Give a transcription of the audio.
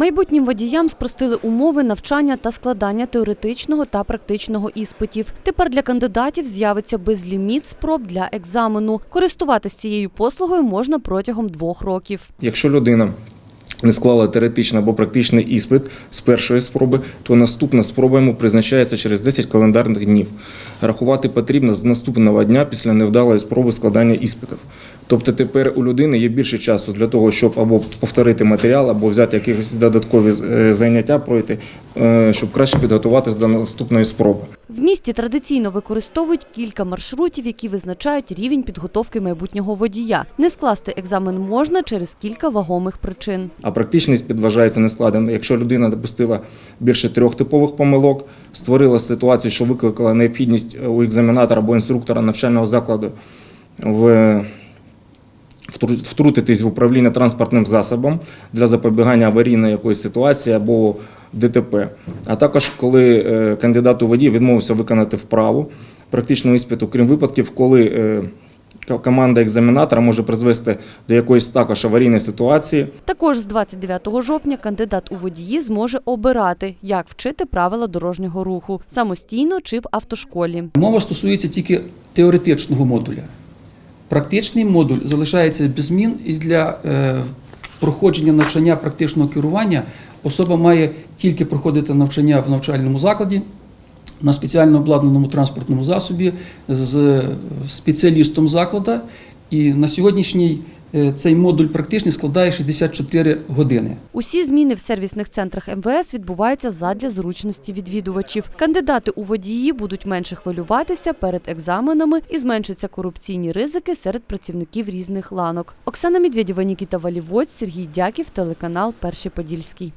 Майбутнім водіям спростили умови навчання та складання теоретичного та практичного іспитів. Тепер для кандидатів з'явиться безліміт спроб для екзамену. Користуватись цією послугою можна протягом двох років. Якщо людина не склала теоретичний або практичний іспит з першої спроби, то наступна спроба йому призначається через 10 календарних днів. Рахувати потрібно з наступного дня після невдалої спроби складання іспитів. Тобто тепер у людини є більше часу для того, щоб або повторити матеріал, або взяти якісь додаткові е, заняття пройти, е, щоб краще підготуватися до наступної спроби. В місті традиційно використовують кілька маршрутів, які визначають рівень підготовки майбутнього водія. Не скласти екзамен можна через кілька вагомих причин. А практичність підважається нескладним. Якщо людина допустила більше трьох типових помилок, створила ситуацію, що викликала необхідність у екзаменатора або інструктора навчального закладу в втрутитись в управління транспортним засобом для запобігання аварійної якоїсь ситуації або ДТП. А також коли е, кандидат у водій відмовився виконати вправу практичного іспиту, крім випадків, коли е, команда екзаменатора може призвести до якоїсь також аварійної ситуації, Також з 29 жовтня кандидат у водії зможе обирати, як вчити правила дорожнього руху самостійно чи в автошколі. Мова стосується тільки теоретичного модуля. Практичний модуль залишається без змін і для е, проходження навчання практичного керування особа має тільки проходити навчання в навчальному закладі на спеціально обладнаному транспортному засобі з спеціалістом закладу. І на сьогоднішній е, цей модуль практичний складає 64 години. Усі зміни в сервісних центрах МВС відбуваються задля зручності відвідувачів. Кандидати у водії будуть менше хвилюватися перед екзаменами і зменшаться корупційні ризики серед працівників різних ланок. Оксана Медведєва, Нікіта Валівоць, Сергій Дяків, телеканал Перший Подільський.